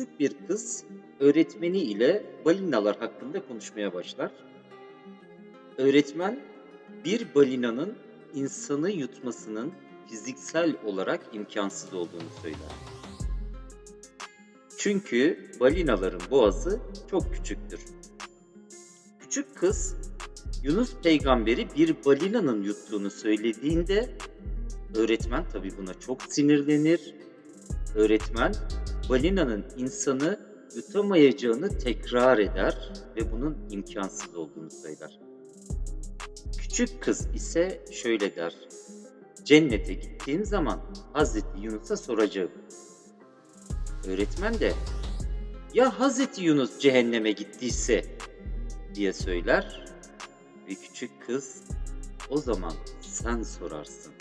Küçük bir kız öğretmeni ile balinalar hakkında konuşmaya başlar. Öğretmen bir balinanın insanı yutmasının fiziksel olarak imkansız olduğunu söyler. Çünkü balinaların boğazı çok küçüktür. Küçük kız Yunus peygamberi bir balinanın yuttuğunu söylediğinde öğretmen tabii buna çok sinirlenir. Öğretmen balinanın insanı yutamayacağını tekrar eder ve bunun imkansız olduğunu söyler. Küçük kız ise şöyle der. Cennete gittiğim zaman Hazreti Yunus'a soracağım. Öğretmen de ya Hazreti Yunus cehenneme gittiyse diye söyler ve küçük kız o zaman sen sorarsın.